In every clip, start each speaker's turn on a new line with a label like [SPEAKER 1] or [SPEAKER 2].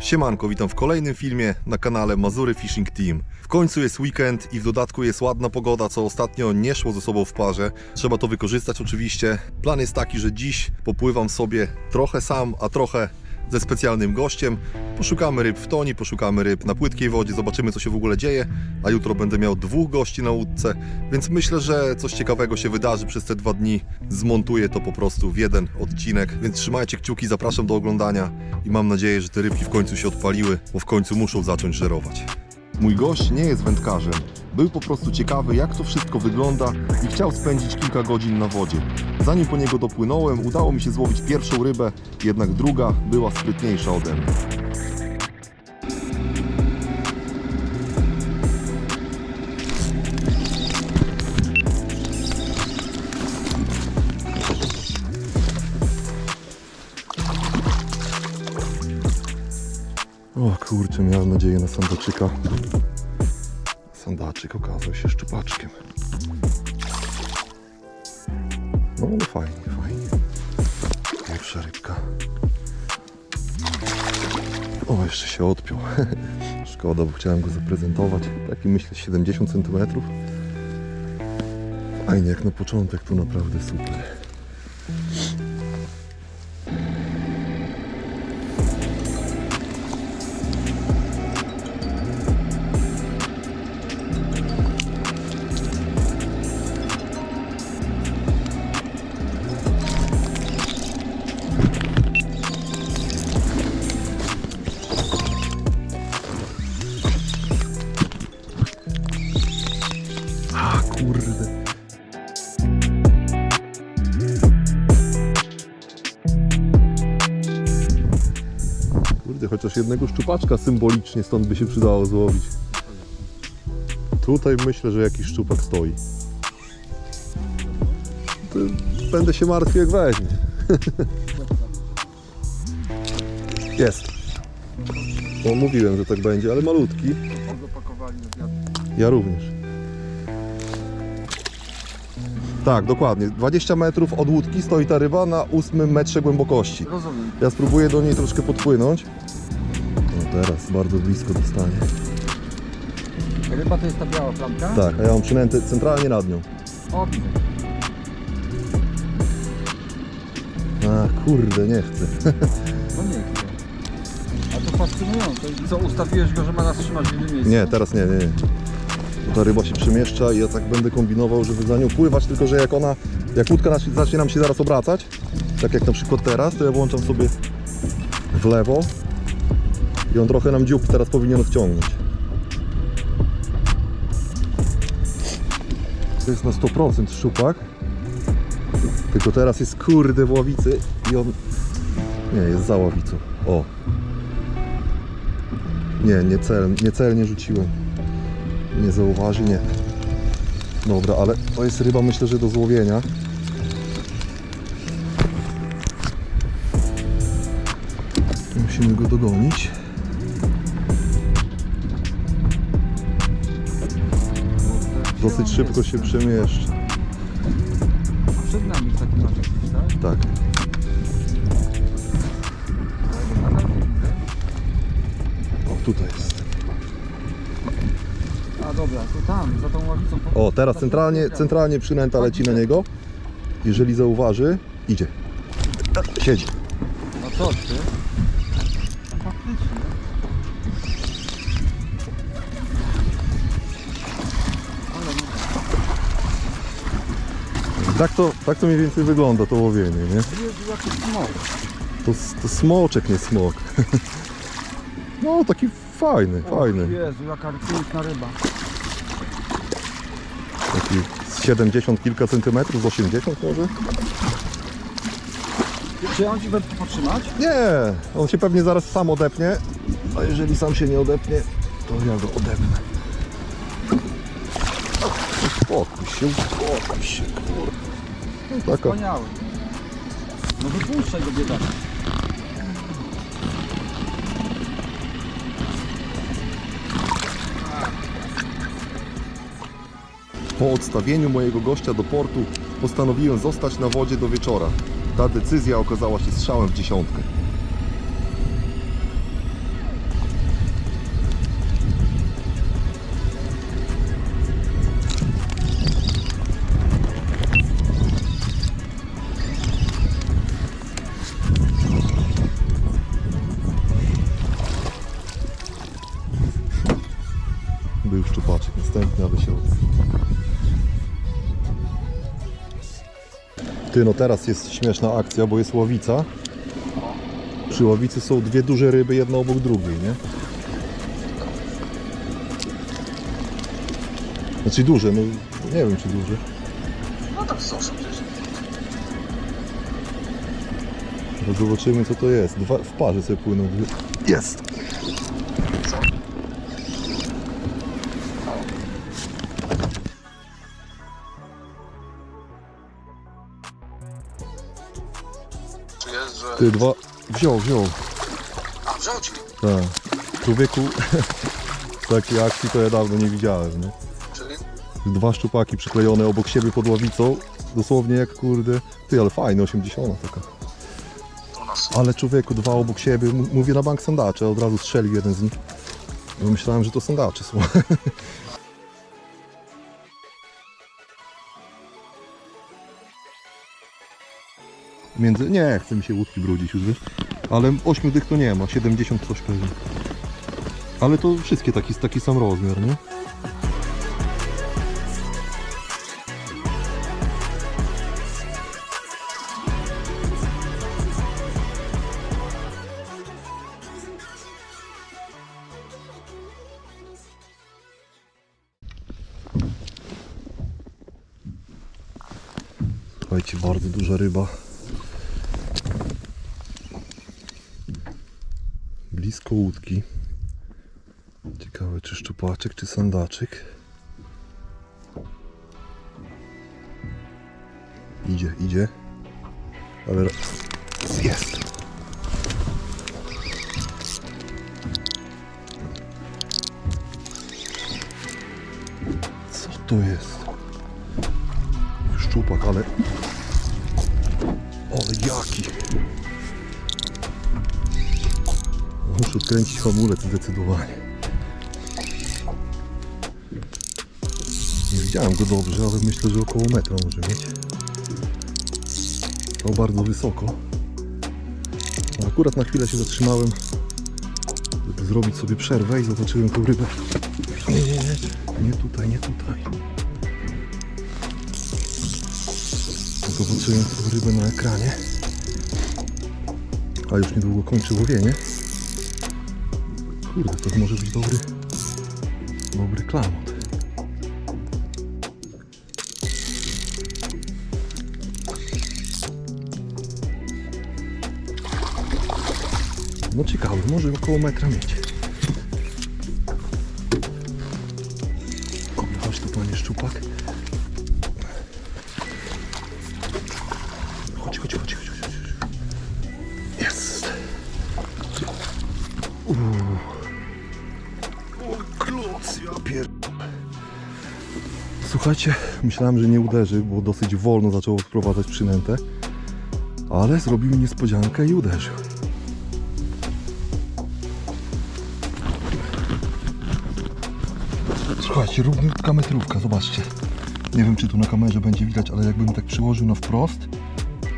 [SPEAKER 1] Siemanko, witam w kolejnym filmie na kanale Mazury Fishing Team. W końcu jest weekend i w dodatku jest ładna pogoda, co ostatnio nie szło ze sobą w parze. Trzeba to wykorzystać oczywiście. Plan jest taki, że dziś popływam sobie trochę sam, a trochę ze specjalnym gościem. Poszukamy ryb w toni, poszukamy ryb na płytkiej wodzie, zobaczymy co się w ogóle dzieje. A jutro będę miał dwóch gości na łódce, więc myślę, że coś ciekawego się wydarzy przez te dwa dni. Zmontuję to po prostu w jeden odcinek, więc trzymajcie kciuki, zapraszam do oglądania i mam nadzieję, że te rybki w końcu się odpaliły, bo w końcu muszą zacząć żerować. Mój gość nie jest wędkarzem. Był po prostu ciekawy, jak to wszystko wygląda i chciał spędzić kilka godzin na wodzie. Zanim po niego dopłynąłem, udało mi się złowić pierwszą rybę, jednak druga była sprytniejsza ode mnie. O kurczę, miałem nadzieję na sandaczyka. Sandaczyk okazał się szczupaczkiem. No fajnie, fajnie. Pierwsza rybka. O, jeszcze się odpiął. Szkoda, bo chciałem go zaprezentować. Taki myślę 70 cm. Fajnie, jak na początek to naprawdę super. Kurde, chociaż jednego szczupaczka symbolicznie stąd by się przydało złowić. Tutaj myślę, że jakiś szczupak stoi. To będę się martwił jak weźmie. Jest. O, mówiłem, że tak będzie, ale malutki. Ja również. Tak, dokładnie. 20 metrów od łódki stoi ta ryba na 8 metrze głębokości.
[SPEAKER 2] Rozumiem.
[SPEAKER 1] Ja spróbuję do niej troszkę podpłynąć. Teraz bardzo blisko dostanie.
[SPEAKER 2] Ryba to jest ta biała plamka?
[SPEAKER 1] Tak, a ja mam przynęty centralnie nad nią.
[SPEAKER 2] O, widzę.
[SPEAKER 1] A kurde, nie chcę.
[SPEAKER 2] No nie chcę. A to fascynujące. I co, ustawiłeś go, że ma nas trzymać w jednym miejscu?
[SPEAKER 1] Nie, teraz nie, nie, nie. Bo Ta ryba się przemieszcza i ja tak będę kombinował, żeby za nią pływać, tylko że jak ona, jak łódka nas- zacznie nam się zaraz obracać, tak jak na przykład teraz, to ja włączam sobie w lewo i on trochę nam dziób teraz powinien odciągnąć. To jest na 100% szczupak, tylko teraz jest kurde w ławicy i on, nie, jest za ławicą, o. Nie, nie, cel, nie celnie rzuciłem. Nie zauważy, nie. Dobra, ale to jest ryba myślę, że do złowienia. Musimy go dogonić. Dosyć
[SPEAKER 2] on
[SPEAKER 1] szybko się przemieszcza.
[SPEAKER 2] Przed nami w takim razie gdzieś, tak?
[SPEAKER 1] Tak. O, tutaj jest.
[SPEAKER 2] A dobra, to tam, za tą ławicą. po-
[SPEAKER 1] O, teraz centralnie, centralnie przynęta leci na niego. Jeżeli zauważy, idzie. Siedzi.
[SPEAKER 2] No co ty?
[SPEAKER 1] Tak to, tak to mniej więcej wygląda to łowienie, nie?
[SPEAKER 2] Jezu, jaki smok.
[SPEAKER 1] To, to smoczek, nie smok. No, taki fajny, fajny.
[SPEAKER 2] Jezu, jaka piękna ryba.
[SPEAKER 1] Taki z 70 kilka centymetrów, z 80 może?
[SPEAKER 2] Czy ja mam ci wędkę potrzymać?
[SPEAKER 1] Nie, on się pewnie zaraz sam odepnie, a jeżeli sam się nie odepnie, to ja go odepnę. Uspokój się, uspokój się, kurde. No taka,
[SPEAKER 2] Wspaniały. No wypuszczaj go biedaka.
[SPEAKER 1] po odstawieniu mojego gościa do portu postanowiłem zostać na wodzie do wieczora. Ta decyzja okazała się strzałem w dziesiątkę. Ty, no teraz jest śmieszna akcja, bo jest łowica. Przy łowicy są dwie duże ryby, jedna obok drugiej, nie? Znaczy duże, no nie wiem czy duże.
[SPEAKER 3] No tam są gdzieś.
[SPEAKER 1] No zobaczymy co to jest. Dwa, w parze sobie płyną. Jest! Ty, dwa... Wziął, wziął.
[SPEAKER 3] A, wziął ci.
[SPEAKER 1] Tak. Człowieku, takiej akcji to ja dawno nie widziałem, nie?
[SPEAKER 3] Czyli?
[SPEAKER 1] Dwa szczupaki przyklejone obok siebie pod ławicą. Dosłownie jak kurde. Ty, ale fajne, 80 taka. Ale człowieku, dwa obok siebie. M- Mówię na bank sandacze, od razu strzelił jeden z nich. Bo myślałem, że to sandacze są. Między... Nie, chce mi się łódki brudzić już, wiesz? Ale 8 dych to nie ma, 70 coś pewnie. Ale to wszystkie taki, taki sam rozmiar, nie? Ciekawe, czy szczupaczek, czy sandaczek. Idzie, idzie. Ale... Jest! Co to jest? Szczupak, ale... Ale jaki! Muszę odkręcić hamulec zdecydowanie. Widziałem go dobrze, ale myślę, że około metra może mieć. Stał bardzo wysoko. Akurat na chwilę się zatrzymałem, żeby zrobić sobie przerwę i zobaczyłem tą rybę. Nie, nie, nie, nie tutaj, nie tutaj. Zobaczyłem tą rybę na ekranie. A już niedługo kończy łowienie. Kurde, to może być dobry, dobry klamot. No ciekawe, może około metra mieć. Chodź tu panie szczupak. Chodź, chodź, chodź, chodź. Jest. Uuu. O, kloc, ja pier... Słuchajcie, myślałem, że nie uderzy, bo dosyć wolno zaczęło wprowadzać przynętę. Ale zrobił niespodziankę i uderzył. Słuchajcie, równiutka metrówka, zobaczcie. Nie wiem, czy tu na kamerze będzie widać, ale jakbym tak przyłożył na wprost,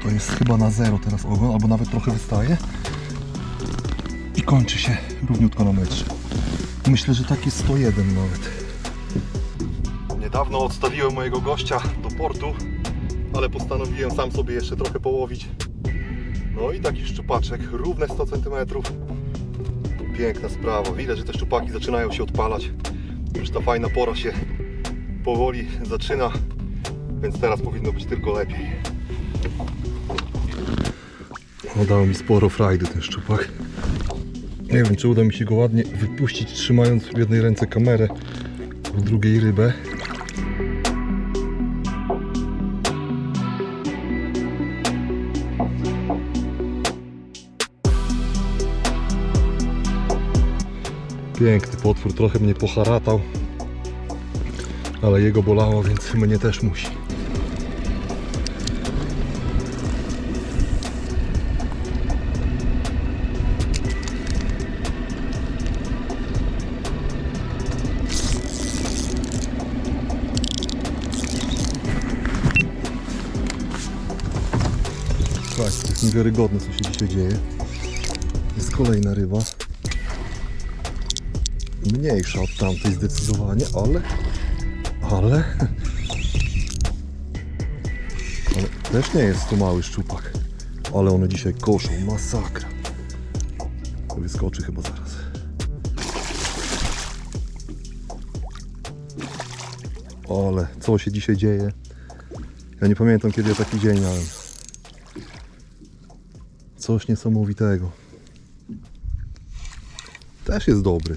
[SPEAKER 1] to jest chyba na zero teraz ogon, albo nawet trochę wystaje. I kończy się równiutko na metrze. Myślę, że tak jest 101 nawet. Niedawno odstawiłem mojego gościa do portu, ale postanowiłem sam sobie jeszcze trochę połowić. No i taki szczupaczek, równe 100 cm. Piękna sprawa. Widać, że te szczupaki zaczynają się odpalać. Już ta fajna pora się powoli zaczyna, więc teraz powinno być tylko lepiej. O, dał mi sporo frajdy ten szczupak. Nie wiem, czy uda mi się go ładnie wypuścić, trzymając w jednej ręce kamerę, w drugiej rybę. Piękny potwór, trochę mnie poharatał, ale jego bolało, więc mnie też musi. Słuchajcie, to jest niewiarygodne, co się dzisiaj dzieje. Jest kolejna ryba. Mniejsza od tamtej zdecydowanie, ale... Ale... Ale też nie jest to mały szczupak. Ale one dzisiaj koszą, masakra. Wyskoczy chyba zaraz. Ale co się dzisiaj dzieje? Ja nie pamiętam kiedy ja taki dzień miałem. Coś niesamowitego. Też jest dobry.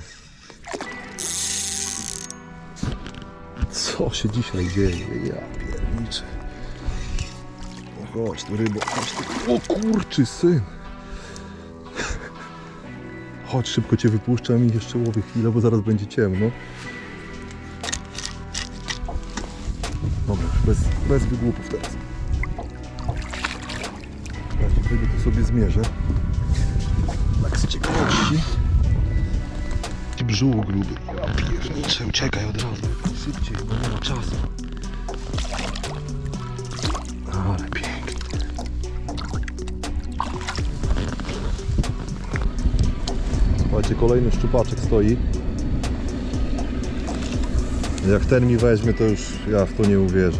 [SPEAKER 1] Co się dzisiaj dzieje? Ja pierniczę. O, chodź tu rybo, chodź tu. O kurczy syn. Chodź, szybko cię wypuszczam i jeszcze łowię chwilę, bo zaraz będzie ciemno. Dobra, bez, bez wygłupów teraz. Ja tu sobie zmierzę. Tak z ciekawości. Brzuch gruby. Ja pierniczę, uciekaj od razu. Szybciej, bo nie ma czasu. Ale pięknie. Słuchajcie, kolejny szczupaczek stoi. Jak ten mi weźmie, to już ja w to nie uwierzę.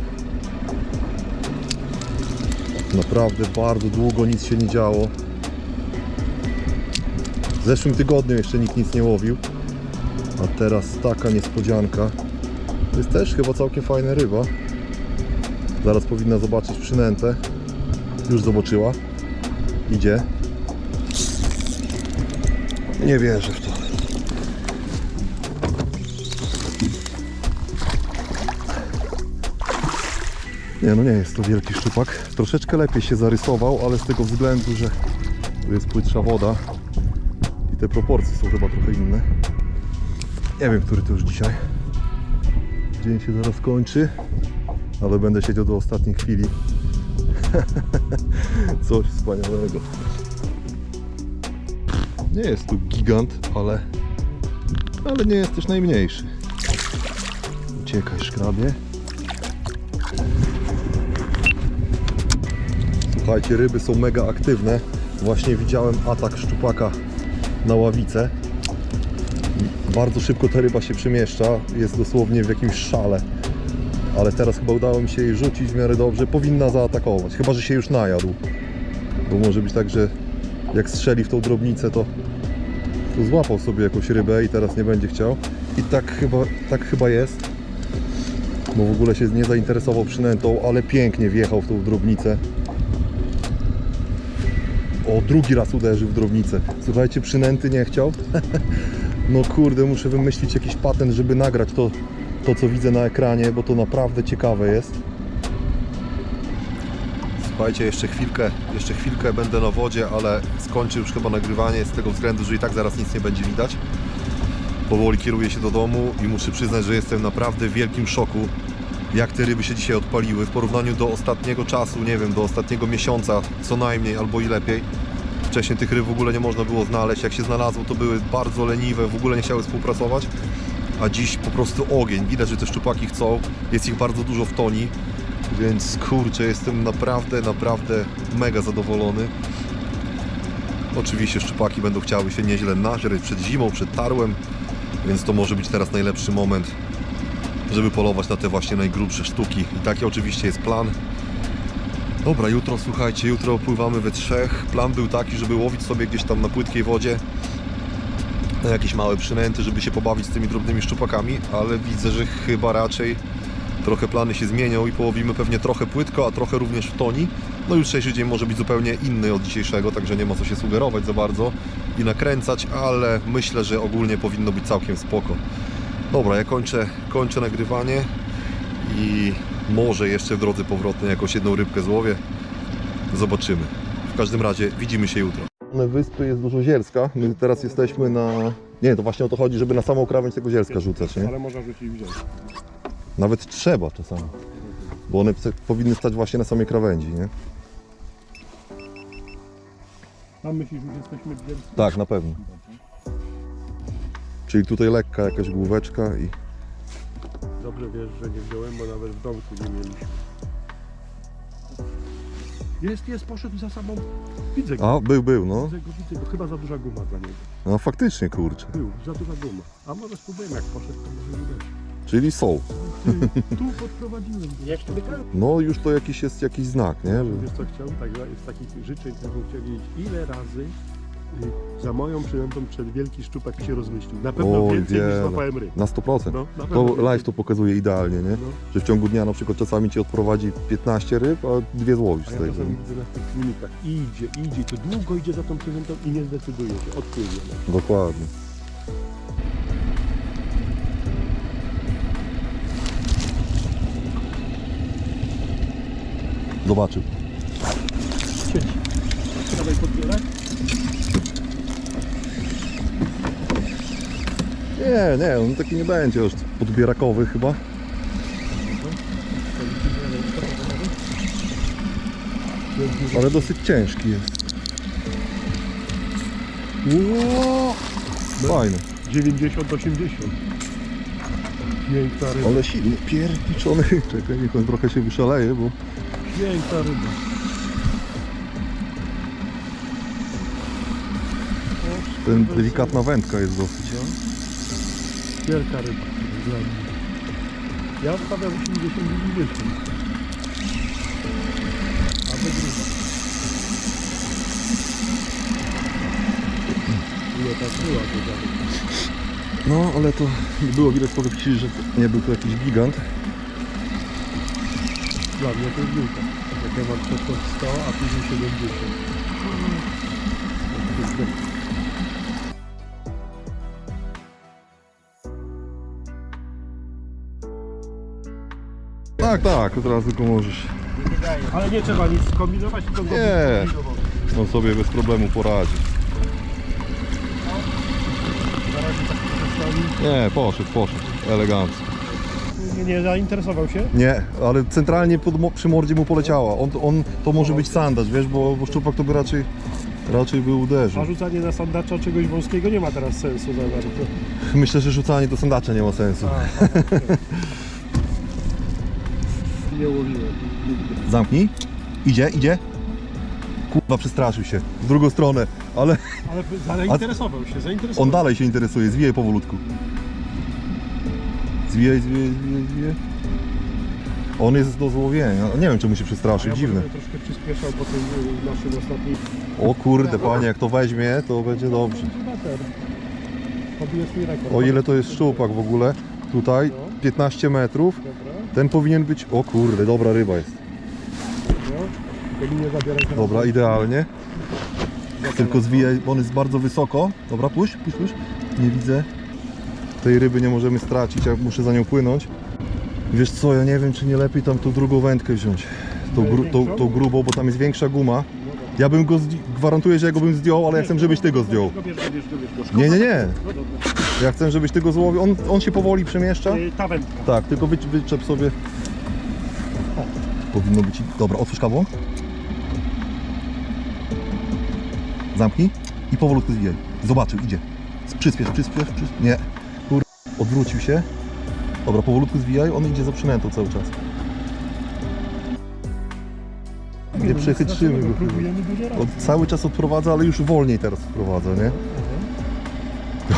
[SPEAKER 1] Naprawdę bardzo długo nic się nie działo. W zeszłym tygodniu jeszcze nikt nic nie łowił. A teraz taka niespodzianka. To jest też chyba całkiem fajna ryba. Zaraz powinna zobaczyć przynętę. Już zobaczyła. Idzie. Nie wierzę w to. Nie, no nie jest to wielki szczupak. Troszeczkę lepiej się zarysował, ale z tego względu, że tu jest płytsza woda i te proporcje są chyba trochę inne. Nie wiem, który to już dzisiaj. Dzień się zaraz kończy, ale będę siedział do ostatniej chwili. Coś wspaniałego. Nie jest tu gigant, ale, ale nie jest też najmniejszy. Uciekaj, szkrabie. Słuchajcie, ryby są mega aktywne. Właśnie widziałem atak szczupaka na ławicę. Bardzo szybko ta ryba się przemieszcza. Jest dosłownie w jakimś szale. Ale teraz chyba udało mi się jej rzucić w miarę dobrze. Powinna zaatakować. Chyba, że się już najadł. Bo może być tak, że jak strzeli w tą drobnicę, to, to złapał sobie jakąś rybę i teraz nie będzie chciał. I tak chyba, tak chyba jest. Bo w ogóle się nie zainteresował przynętą, ale pięknie wjechał w tą drobnicę. O, drugi raz uderzył w drobnicę. Słuchajcie, przynęty nie chciał. No kurde, muszę wymyślić jakiś patent, żeby nagrać to, to co widzę na ekranie, bo to naprawdę ciekawe jest. Słuchajcie, jeszcze chwilkę, jeszcze chwilkę będę na wodzie, ale skończę już chyba nagrywanie z tego względu, że i tak zaraz nic nie będzie widać. Powoli kieruję się do domu i muszę przyznać, że jestem naprawdę w wielkim szoku, jak te ryby się dzisiaj odpaliły w porównaniu do ostatniego czasu, nie wiem, do ostatniego miesiąca co najmniej albo i lepiej. Wcześniej tych ryb w ogóle nie można było znaleźć. Jak się znalazło, to były bardzo leniwe, w ogóle nie chciały współpracować. A dziś po prostu ogień. Widać, że te szczupaki chcą. Jest ich bardzo dużo w toni. Więc kurczę, jestem naprawdę, naprawdę mega zadowolony. Oczywiście szczupaki będą chciały się nieźle nażreć przed zimą, przed tarłem. Więc to może być teraz najlepszy moment, żeby polować na te właśnie najgrubsze sztuki. I taki oczywiście jest plan. Dobra, jutro słuchajcie, jutro pływamy we trzech. Plan był taki, żeby łowić sobie gdzieś tam na płytkiej wodzie na jakieś małe przynęty, żeby się pobawić z tymi drobnymi szczupakami, ale widzę, że chyba raczej trochę plany się zmienią i połowimy pewnie trochę płytko, a trochę również w toni. No jutrzejszy dzień może być zupełnie inny od dzisiejszego, także nie ma co się sugerować za bardzo i nakręcać, ale myślę, że ogólnie powinno być całkiem spoko. Dobra, ja kończę, kończę nagrywanie i może jeszcze w drodze powrotnej jakąś jedną rybkę złowię. Zobaczymy. W każdym razie widzimy się jutro. Na wyspy jest dużo zielska. My teraz jesteśmy na... Nie, to właśnie o to chodzi, żeby na samą krawędź tego zielska rzucać, nie?
[SPEAKER 4] Ale można rzucić i wziąć.
[SPEAKER 1] Nawet trzeba czasami. Bo one powinny stać właśnie na samej krawędzi, nie?
[SPEAKER 4] A myślisz, że jesteśmy gdzie?
[SPEAKER 1] Tak, na pewno. Czyli tutaj lekka jakaś główeczka i...
[SPEAKER 4] Dobrze wiesz, że nie wziąłem, bo nawet w domku nie mieliśmy. Jest, jest, poszedł za samą. Widzę go.
[SPEAKER 1] A, był, był, no.
[SPEAKER 4] Widzę go, widzę go. Chyba za duża guma dla niego.
[SPEAKER 1] No faktycznie, kurczę.
[SPEAKER 4] Był, za duża guma. A może spróbujemy jak poszedł, to może uderzyć.
[SPEAKER 1] Czyli są.
[SPEAKER 4] Ty, tu podprowadziłem. Jak to wygrałem?
[SPEAKER 1] No już to jakiś jest jakiś znak, nie?
[SPEAKER 4] Wiesz co chciałbym? Tak, z takich życzeń bym chciał wiedzieć, ile razy za moją przynętą przed wielki szczupak się rozmyślił. Na pewno
[SPEAKER 1] Oj,
[SPEAKER 4] więcej
[SPEAKER 1] wiele.
[SPEAKER 4] niż złapałem ryb.
[SPEAKER 1] Na 100%.
[SPEAKER 4] No, na pewno
[SPEAKER 1] To live to pokazuje idealnie, nie?
[SPEAKER 4] No.
[SPEAKER 1] Że w ciągu dnia na przykład czasami ci odprowadzi 15 ryb, a dwie złowisz
[SPEAKER 4] A
[SPEAKER 1] z
[SPEAKER 4] ja
[SPEAKER 1] tego.
[SPEAKER 4] czasami widzę na tych filmikach, idzie, idzie, to długo idzie za tą przynętą i nie zdecyduje się, odpłynie.
[SPEAKER 1] Dokładnie. Zobaczył.
[SPEAKER 4] Siedzi. Dawaj podbierać.
[SPEAKER 1] Nie, nie, on taki nie będzie już podbierakowy chyba. Ale dosyć ciężki jest. Ło! Fajny,
[SPEAKER 4] 90-80. Piękna ryba,
[SPEAKER 1] ale silny, pierniczony. Czekaj, niech on trochę się wyszaleje, bo
[SPEAKER 4] piękna ryba.
[SPEAKER 1] ten delikatna wędka jest dosyć.
[SPEAKER 4] Wielka ryba. dla mnie. Ja stawiam 80-90. A wygrywa. Ile ta była to dalej?
[SPEAKER 1] No, ale to było widać po wsi, że to nie był to jakiś gigant.
[SPEAKER 4] Dla mnie to jest wielka. Jak ja mam przeszło 100, a później 70. To jest
[SPEAKER 1] Tak, tak, od razu go możesz.
[SPEAKER 4] Ale nie trzeba nic kombinować, tylko go
[SPEAKER 1] Nie.
[SPEAKER 4] kombinować.
[SPEAKER 1] On sobie bez problemu poradzi.
[SPEAKER 4] Na razie tak przestali.
[SPEAKER 1] Nie, poszedł, poszedł. Elegancko.
[SPEAKER 4] Nie, nie zainteresował się?
[SPEAKER 1] Nie, ale centralnie pod, mo- przy mordzie mu poleciała. On, on to może być sandacz, wiesz, bo, bo szczupak to by raczej, raczej by uderzył.
[SPEAKER 4] A rzucanie na sandacza czegoś wąskiego nie ma teraz sensu za bardzo.
[SPEAKER 1] Myślę, że rzucanie do sandacza nie ma sensu.
[SPEAKER 4] Nie łowiłem.
[SPEAKER 1] Zamknij. Idzie, idzie. Kurwa, przestraszył się. W drugą stronę, ale
[SPEAKER 4] Ale zainteresował się, zainteresował.
[SPEAKER 1] on dalej się interesuje. Zwijaj powolutku. Zwijaj, zwijaj, zwijaj, zwijaj. On jest do złowienia. Nie wiem, czemu się przestraszył.
[SPEAKER 4] ja
[SPEAKER 1] Dziwne.
[SPEAKER 4] bym troszkę przyspieszał po tym y, naszym ostatnim...
[SPEAKER 1] O kurde, panie, jak to weźmie, to będzie dobrze. O ile to jest szczupak w ogóle? Tutaj 15 metrów.
[SPEAKER 4] Dobra,
[SPEAKER 1] Ten powinien być. O kurde, dobra ryba jest. Dobra, idealnie. Tylko zwijaj, bo on jest bardzo wysoko. Dobra, puść, puść, puść. Nie widzę. Tej ryby nie możemy stracić, ja muszę za nią płynąć. Wiesz co, ja nie wiem, czy nie lepiej tam tą drugą wędkę wziąć. Tą, gru, tą, tą grubą, bo tam jest większa guma. Ja bym go, zdj- gwarantuję, że ja go bym zdjął, ale ja chcę, żebyś ty go zdjął.
[SPEAKER 4] Bierz go, bierz go, bierz go, bierz go.
[SPEAKER 1] Nie, nie, nie.
[SPEAKER 4] No dobra.
[SPEAKER 1] Ja chcę, żebyś ty go złowił. On, on się powoli przemieszcza.
[SPEAKER 4] Y, Ta wędka.
[SPEAKER 1] Tak, tylko wy, wyczep sobie. O, powinno być. Dobra, otwórz kabłą. Zamknij i powolutku zwijaj. Zobaczył, idzie. Przyspiesz, przyspiesz, przyspiesz. Nie. Kur... Odwrócił się. Dobra, powolutku zwijaj, on idzie za przynętą cały czas. Nie przechytrzymy go. On cały czas odprowadza, ale już wolniej teraz odprowadza, nie?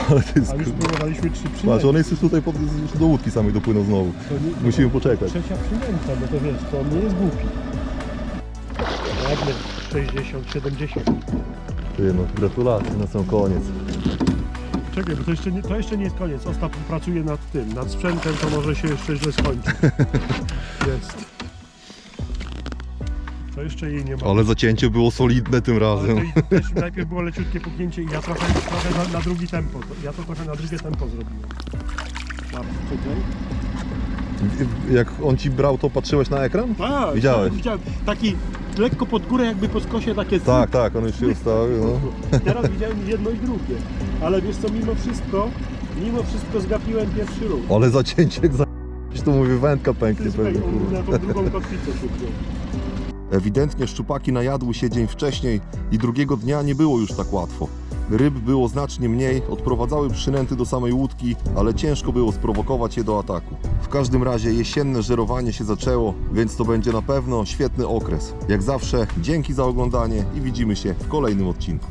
[SPEAKER 1] Ale to jest...
[SPEAKER 4] A już próbowaliśmy trzy
[SPEAKER 1] Patrz,
[SPEAKER 4] przynęty.
[SPEAKER 1] on jest już tutaj pod, już do łódki samej dopłynął znowu.
[SPEAKER 4] To nie-
[SPEAKER 1] Musimy poczekać.
[SPEAKER 4] Trzecia przynęta, no to wiesz, to on nie jest głupi. Ładny, 60, 70.
[SPEAKER 1] Ty no, gratulacje na sam koniec.
[SPEAKER 4] Czekaj, bo to jeszcze, nie, to jeszcze nie jest koniec. Ostap pracuje nad tym, nad sprzętem, to może się jeszcze źle skończyć. Jest. To jeszcze jej nie ma.
[SPEAKER 1] Ale zacięcie było solidne tym
[SPEAKER 4] Ale
[SPEAKER 1] razem.
[SPEAKER 4] to i- też najpierw było leciutkie puknięcie i ja trochę, trochę na, na drugi tempo. Ja to trochę na drugie tempo zrobiłem. Czekaj.
[SPEAKER 1] Jak on ci brał, to patrzyłeś na ekran?
[SPEAKER 4] Tak,
[SPEAKER 1] Widziałeś?
[SPEAKER 4] tak, widziałem. Taki lekko pod górę, jakby po skosie takie
[SPEAKER 1] Tak, tak, on już się ustawił. No.
[SPEAKER 4] Teraz widziałem jedno i drugie. Ale wiesz co, mimo wszystko, mimo wszystko zgapiłem pierwszy ruch.
[SPEAKER 1] Ale zacięcie jak za... to mówię, wędka pęknie pewnie. kurwa.
[SPEAKER 4] na tą drugą kotwicę szybko.
[SPEAKER 1] Ewidentnie szczupaki najadły się dzień wcześniej i drugiego dnia nie było już tak łatwo. Ryb było znacznie mniej, odprowadzały przynęty do samej łódki, ale ciężko było sprowokować je do ataku. W każdym razie jesienne żerowanie się zaczęło, więc to będzie na pewno świetny okres. Jak zawsze, dzięki za oglądanie i widzimy się w kolejnym odcinku.